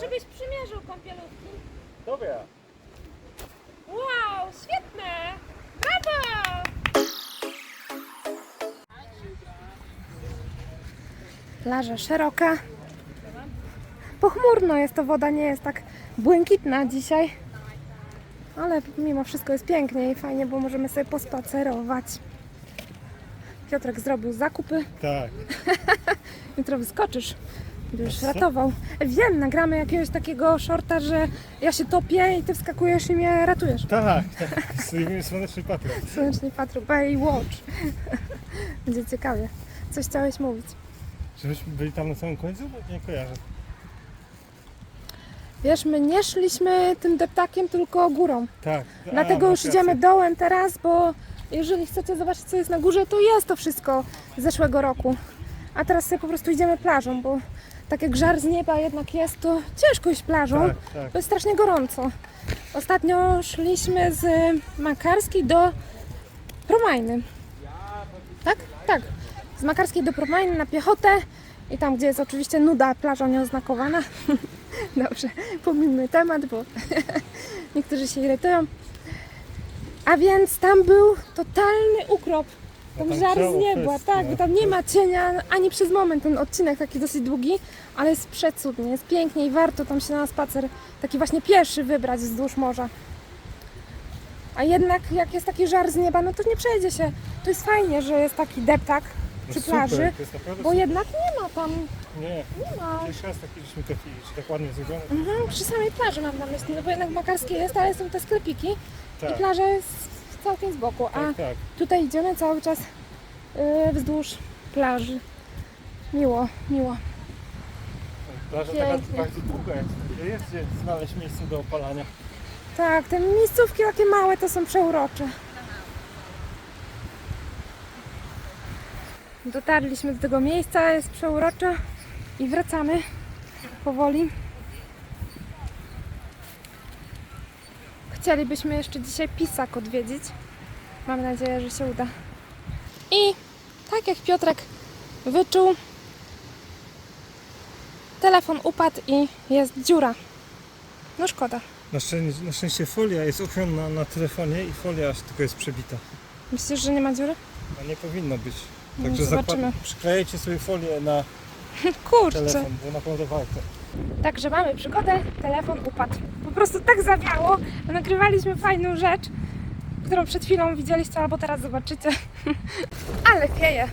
żebyś przymierzył kąpielówki. Dobra. Wow, świetne! Brawo! Plaża szeroka. Pochmurno jest to woda, nie jest tak błękitna dzisiaj. Ale mimo wszystko jest pięknie i fajnie, bo możemy sobie pospacerować. Piotrek zrobił zakupy. Tak. Jutro wyskoczysz. Co? ratował. Wiem, nagramy jakiegoś takiego shorta, że ja się topię i ty wskakujesz i mnie ratujesz. Tak, tak. Słoneczny patrol. Słoneczny patrol, Bay Watch. Będzie ciekawie. Coś chciałeś mówić. Żebyśmy byli tam na samym końcu? Bo Nie kojarzę. Wiesz, my nie szliśmy tym deptakiem, tylko górą. Tak. A, Dlatego już idziemy dołem teraz, bo jeżeli chcecie zobaczyć, co jest na górze, to jest to wszystko z zeszłego roku. A teraz sobie po prostu idziemy plażą, bo tak jak żar z nieba jednak jest, to ciężko iść plażą. Tak, tak. Bo jest strasznie gorąco. Ostatnio szliśmy z Makarskiej do Promajny. Tak? Tak. Z Makarskiej do Promajny na piechotę i tam, gdzie jest oczywiście nuda, plaża nieoznakowana. Dobrze, pomijmy temat, bo niektórzy się irytują. A więc tam był totalny ukrop. Tam żar z nieba, tak, no. tam nie ma cienia ani przez moment. Ten odcinek taki dosyć długi, ale jest przecudnie, jest pięknie i warto tam się na spacer taki właśnie pierwszy wybrać wzdłuż morza. A jednak jak jest taki żar z nieba, no to nie przejdzie się. To jest fajnie, że jest taki deptak No przy super, plaży, To jest naprawdę bo super. jednak nie ma tam, Nie, nie ma. pierwszy raz taki żeśmy trafili, że tak ładnie zrobione. Mhm, przy samej plaży mam na myśli, no bo jednak makarskie jest, ale są te sklepiki i Tak, plaża jest całkiem z boku, a tak, tak. tutaj idziemy cały czas yy, wzdłuż plaży. Miło, miło. Plaża taka Pięknie. bardzo długa jest. Jest gdzie znaleźć miejsce do opalania. Tak, te miejscówki takie małe to są przeurocze. Dotarliśmy do tego miejsca, jest przeurocze i wracamy powoli. Chcielibyśmy jeszcze dzisiaj Pisak odwiedzić. Mam nadzieję, że się uda. I tak jak Piotrek wyczuł, telefon upadł i jest dziura. No szkoda. Na szczęście, na szczęście folia jest ochronna na telefonie i folia aż tylko jest przebita. Myślisz, że nie ma dziury? A nie powinno być. No, Także zobaczymy. przyklejecie sobie folię na Kurczę. telefon, bo naprawdę warto. Także mamy przygodę, telefon upadł. Po prostu tak zawiało. Nagrywaliśmy fajną rzecz, którą przed chwilą widzieliście albo teraz zobaczycie. Ale wieje.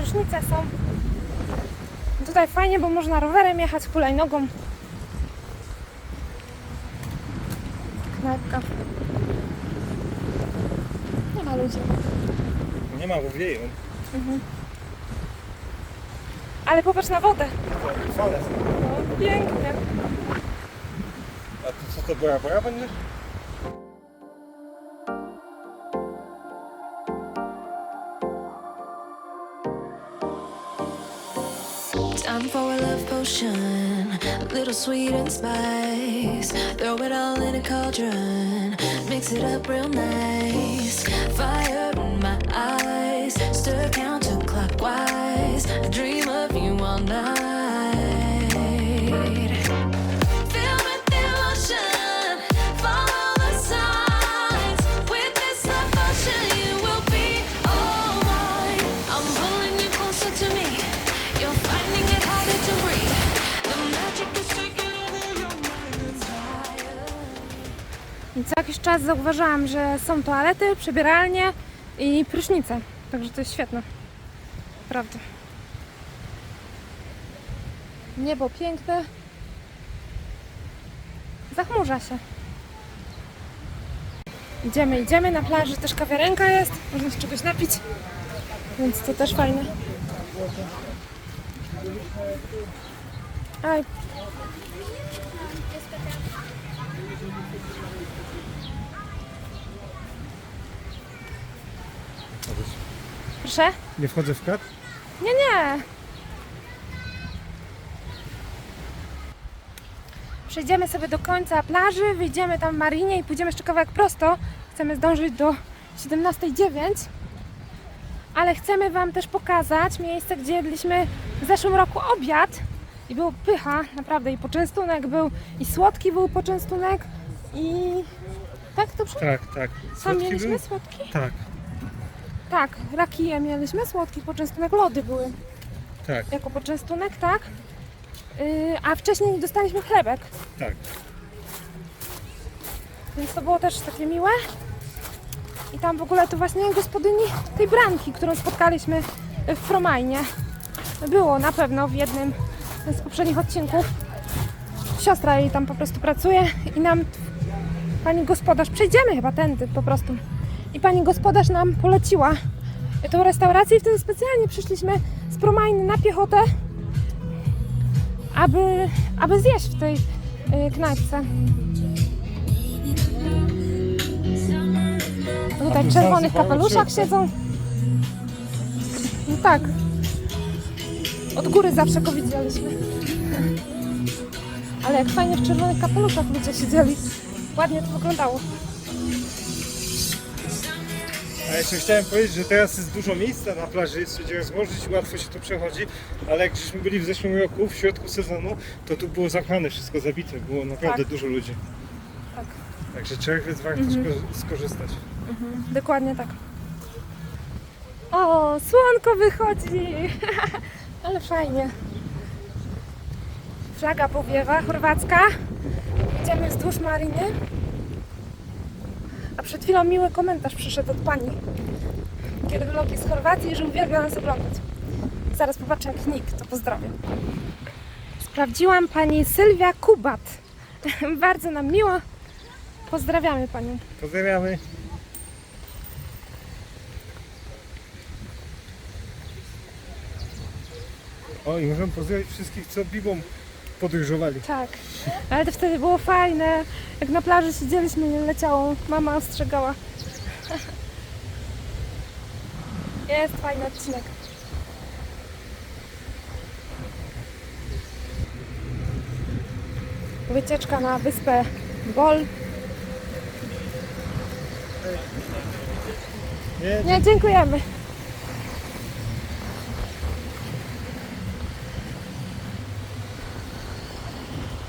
Różnice są. Tutaj fajnie, bo można rowerem jechać, hulajnogą. Knajpka. Nie ma ludzi. Nie ma, bo wieją. Ale popatrz na wodę. No, pięknie. A to co to Bora Bora będzie? Time for a love potion, a little sweet and spice. Throw it all in a cauldron, mix it up real nice. Fire in my eyes, czas zauważyłam, że są toalety, przebieralnie i prysznice. Także to jest świetne. Prawda. Niebo piękne. Zachmurza się. Idziemy, idziemy. Na plaży też kawiarenka jest. Można się czegoś napić. Więc to też fajne. Aj, proszę. Nie wchodzę w kadr? Nie, nie. Przejdziemy sobie do końca plaży, wyjdziemy tam w marinie i pójdziemy jeszcze kawałek prosto. Chcemy zdążyć do 17.09. Ale chcemy Wam też pokazać miejsce, gdzie jedliśmy w zeszłym roku obiad. I był pycha, naprawdę, i poczęstunek był, i słodki był poczęstunek, i... Tak, dobrze? Tak, tak. Słodki mieliśmy był? słodki? Tak, Tak, rakije mieliśmy, słodki poczęstunek, lody były tak, jako poczęstunek, tak? Yy, a wcześniej dostaliśmy chlebek, tak. więc to było też takie miłe. I tam w ogóle to właśnie gospodyni tej bramki, którą spotkaliśmy w Promajnie. Było na pewno w jednym z poprzednich odcinków. Siostra jej tam po prostu pracuje i nam pani gospodarz, przejdziemy chyba tędy po prostu. I pani gospodarz nam poleciła tą restaurację i wtedy specjalnie przyszliśmy z Promajny na piechotę, aby, aby zjeść w tej y, knajpce. Tutaj tu w czerwonych kapeluszach siedzą. No tak. Od góry zawsze go widzieliśmy. Ale jak fajnie w czerwonych kapeluszach ludzie siedzieli. Ładnie to wyglądało. A jeszcze chciałem powiedzieć, że teraz jest dużo miejsca na plaży, jest gdzie rozłożyć, łatwo się tu przechodzi, ale jak żeśmy byli w zeszłym roku, w środku sezonu, to tu było zamknięte, wszystko zabite, było naprawdę Tak. dużo ludzi. Tak. Także czerwiec warto sko- skorzystać. Dokładnie tak. O, słonko wychodzi! Ale fajnie. Flaga powiewa, chorwacka. Idziemy wzdłuż mariny. A przed chwilą miły komentarz przyszedł od pani, kiedy vlogi z Chorwacji, że uwielbia nas oglądać. Zaraz popatrzę jak nick, to pozdrowię. Sprawdziłam pani Sylwia Kubat. Bardzo nam miło. Pozdrawiamy panią. Pozdrawiamy. O, i możemy pozdrowić wszystkich, co biwą podróżowali. Tak, ale to wtedy było fajne. Jak na plaży siedzieliśmy, nie leciało. Mama ostrzegała. Jest fajny odcinek. Wycieczka na wyspę Bol. Nie, dziękujemy.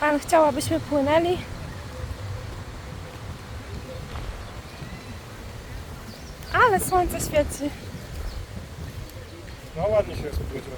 Pan chciał, abyśmy płynęli. Ale słońce świeci. no ładnie się rozpływa.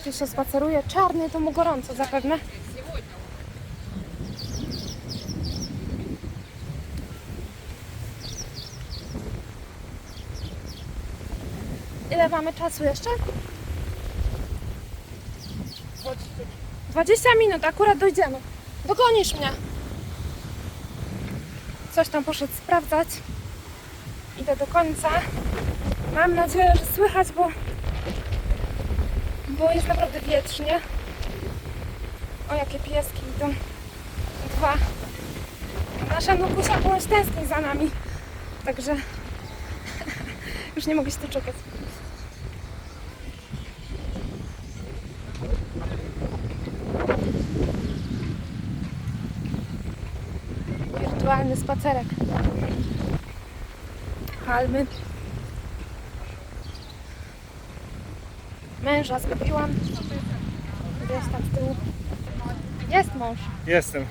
Krzysia spaceruje czarny, to mu gorąco zapewne. Ile mamy czasu jeszcze? 20 minut, akurat dojdziemy. Dogonisz mnie. Coś tam poszedł sprawdzać. Idę do końca. Mam nadzieję, że słychać, bo bo jest naprawdę wietrznie. O, jakie pieski idą. Dwa. Nasza Nukusia ponoć tęskni za nami. Także już nie mogę się doczekać. Wirtualny spacerek. Palmy. Męża zgubiłam. Jest tam z tyłu. Jest mąż. Jestem.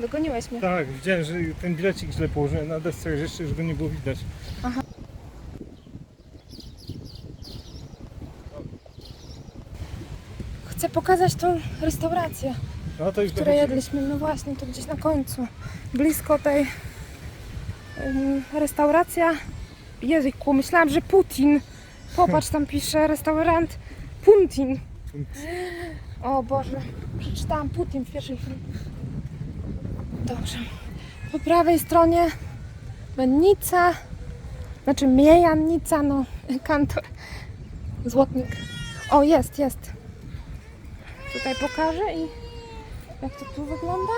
Dogoniłeś mnie. Tak, widziałem, że ten bilecik źle położyłem na desce, jeszcze już go nie było widać. Chcę pokazać tą restaurację, No to już będzie- jedliśmy. No właśnie, to gdzieś na końcu. Blisko tej restauracja. Jezyku, myślałam, że Putin. Popatrz, tam pisze restaurant Puntin. O Boże, przeczytałam Putin w pierwszej chwili. Dobrze. Po prawej stronie Mennica, znaczy Miejannica, no, kantor, złotnik. O, jest, jest. Tutaj pokażę i jak to tu wygląda.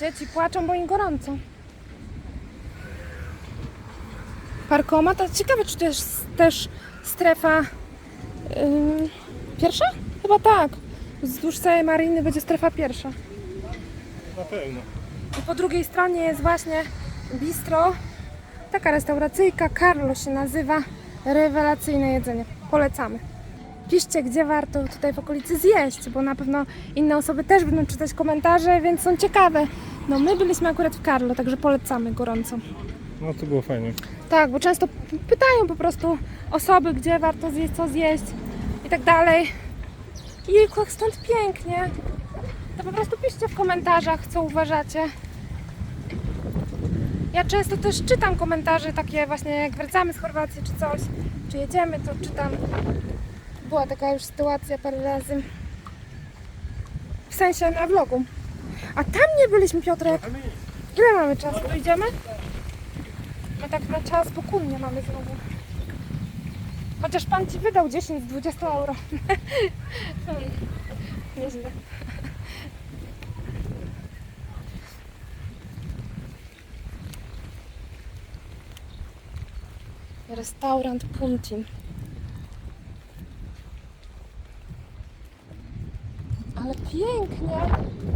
Dzieci płaczą, bo im gorąco. Parkomat, a ciekawe, czy to jest też strefa ym, pierwsza? Chyba tak. Wzdłuż całej mariny będzie strefa pierwsza. Na pewno. I po drugiej stronie jest właśnie bistro Taka restauracyjka, Carlo się nazywa. Rewelacyjne jedzenie. Polecamy. Piszcie, gdzie warto tutaj w okolicy zjeść, bo na pewno inne osoby też będą czytać komentarze, więc są ciekawe. No my byliśmy akurat w Carlo, także polecamy gorąco. No to było fajnie. Tak, bo często pytają po prostu osoby, gdzie warto zjeść, co zjeść i tak dalej. Jejku, jak stąd pięknie. To po prostu piszcie w komentarzach, co uważacie. Ja często też czytam komentarze takie właśnie jak wracamy z Chorwacji czy coś, czy jedziemy, to czytam. Była taka już sytuacja parę razy. W sensie na vlogu. A tam nie byliśmy, Piotrek. Ile mamy czasu? Idziemy? My tak na czas pokunnie mamy znowu. Chociaż pan ci wydał 10 z 20 euro. Nieźle. Restaurant Puntin. Ale pięknie.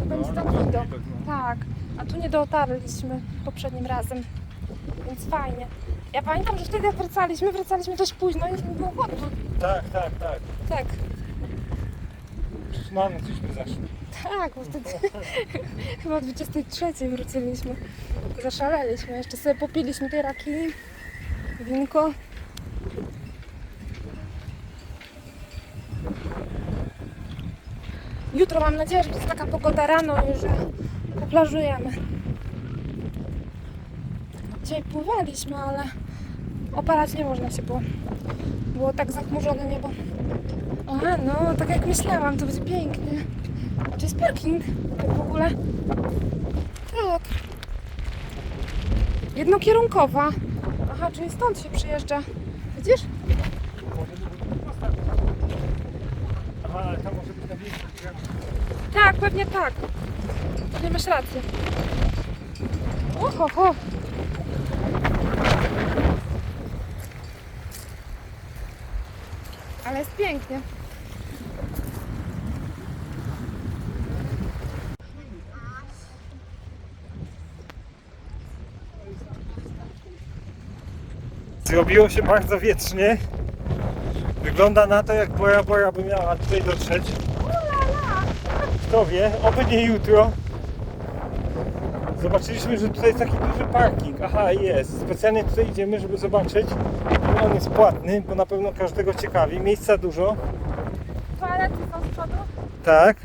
To będzie tam widok. Tak. A tu nie dotarliśmy poprzednim razem. Więc fajnie. Ja pamiętam, że wtedy jak wracaliśmy, wracaliśmy dość późno i nie było chłodno. Tak, tak, tak. Tak, Przecież mamy cośmy zaszli. tak, bo wtedy chyba o 23 wróciliśmy. Zaszaleliśmy. Jeszcze sobie popiliśmy tej raki, winko. Jutro mam nadzieję, że jest taka pogoda rano i że poplażujemy. Dzisiaj pływaliśmy, ale opalać nie można się było. Było tak zachmurzone niebo. Aha, no tak jak myślałam, to będzie pięknie. A to jest parking, tak w ogóle. Tak. Jednokierunkowa. Aha, czyli stąd się przyjeżdża. Widzisz? Aha, ale tam może być na większym Tak, pewnie tak. Pewnie masz rację. Oho, ho. Ale jest pięknie. Zrobiło się bardzo wietrznie. Wygląda na to, jak Bora Bora by miała tutaj dotrzeć. Kto wie, oby nie jutro. Zobaczyliśmy, że tutaj jest taki duży parking. Aha, jest. Specjalnie tutaj idziemy, żeby zobaczyć. On jest płatny, bo na pewno każdego ciekawi. Miejsca dużo. Toalety są z przodu. Tak.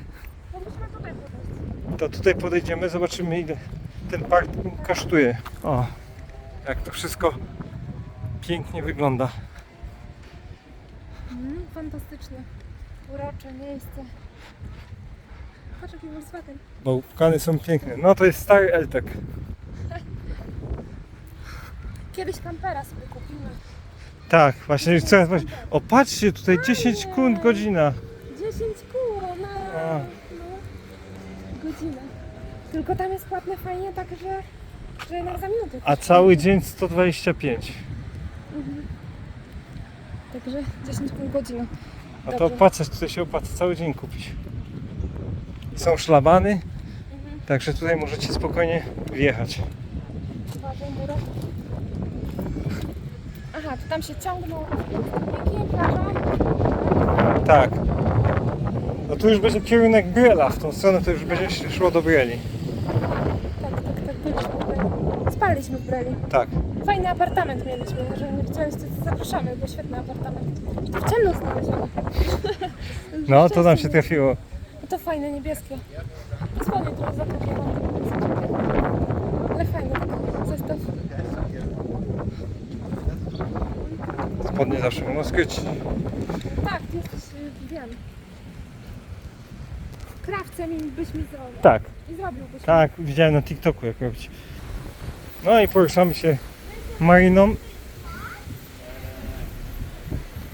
To musimy tutaj podejść. To tutaj podejdziemy, zobaczymy ile ten parking kosztuje. O, jak to wszystko pięknie wygląda. Mm, fantastycznie. Urocze miejsce. Patrz jaki Volkswagen. Bałkany są piękne. No to jest stary Eltek. Kiedyś kampera sobie kupimy. Tak, właśnie już coraz. O, patrzcie, tutaj 10 kund godzina. 10 kół na A. no, godzinę. Tylko tam jest płatne fajnie tak, że, że na za minutę. A cały dzień 125. Także 10 pół godziny. No to Dobrze. tutaj się opłaca cały dzień kupić. Są szlabany, także tutaj możecie spokojnie wjechać. Aha, to tam się ciągną? Tak. No tu już będzie kierunek Brela, w tą stronę to już będzie szło do Breli. Tak, tak, tak, byliśmy tutaj. Spaliśmy w Breli. Tak. Fajny apartament mieliśmy, jeżeli nie chciałeś, to zapraszamy, bo świetny apartament. To w ciemno znaleziony. No to nam się trafiło. To fajne, niebieskie. Spodnie trochę zakupiłam. Ale fajny taki zestaw. Spodnie zawsze mogą skryć. Tak, ty jesteś, y, wiem. Krawcem im byś mi zrobił. Tak, I zrobiłbyś. tak, widziałem na TikToku jak robić. No i poruszamy się mariną.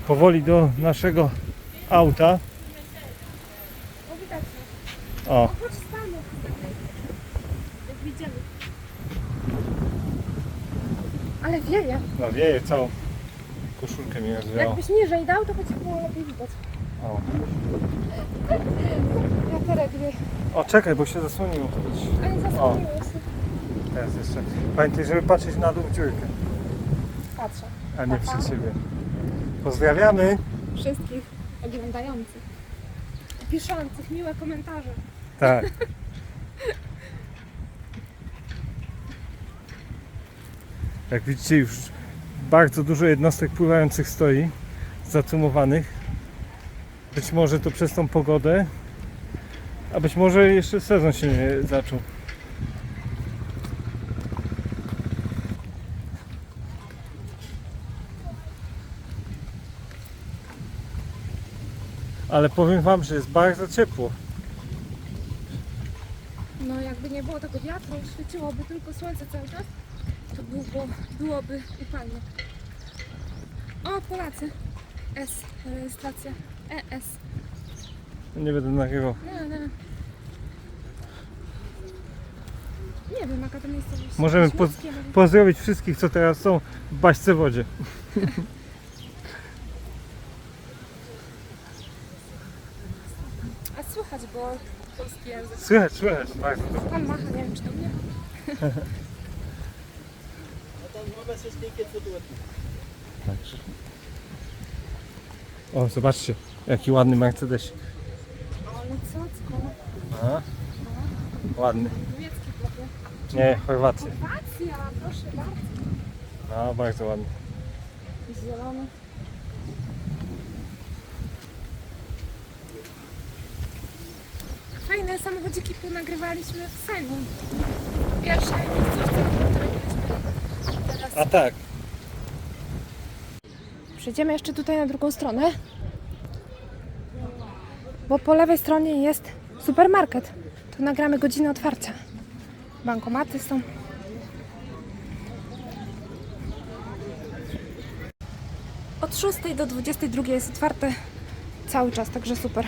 Powoli do naszego auta. O, widać. się. O, Chodź stanie. Jak widzimy. Ale wieje. no wieje całą koszulkę mi rozwiało. Jakbyś niżej dał, to by ci było lepiej widać. O. Wiaterek wie. o, czekaj, bo się zasłoniło. A nie zasłoniłeś się. Teraz jeszcze. Pamiętaj, żeby patrzeć na dół w dziurkę. patrzę. a nie przy siebie. Pozdrawiamy. Wszystkich oglądających. Piszących miłe komentarze. Tak. Jak widzicie już bardzo dużo jednostek pływających stoi, zacumowanych. Być może to przez tą pogodę, a być może jeszcze sezon się nie zaczął. Ale powiem Wam, że jest bardzo ciepło. No jakby nie było tego wiatru, świeciłoby tylko słońce cały czas, to byłoby, byłoby upalnie. O, Polacy. S, rejestracja. ES. Nie będę nagrywał. Nie, nie. Nie wiem, jaka to miejscowość. Możemy po- Śląskie może. Pozdrowić wszystkich, co teraz są w Baśce Wodzie. A słychać, bo polski język. Słychać, słychać. Bardzo dobrze. Pan macha, nie wiem, czy to mnie. Także. O, zobaczcie, jaki ładny Mercedes. Ale co, co? A, ładny. Niemiecki prawie. Nie, Chorwacja. Chorwacja, proszę bardzo. No, bardzo ładny. Zielony. Fajne samochodziki ponagrywaliśmy w Seniu. Pierwsze miejscówce, w której byliśmy. Teraz A tak. Przejdziemy jeszcze tutaj na drugą stronę. Bo po lewej stronie jest supermarket. Tu nagramy godzinę otwarcia. Bankomaty są. Od 6 do 22 jest otwarte cały czas, także super.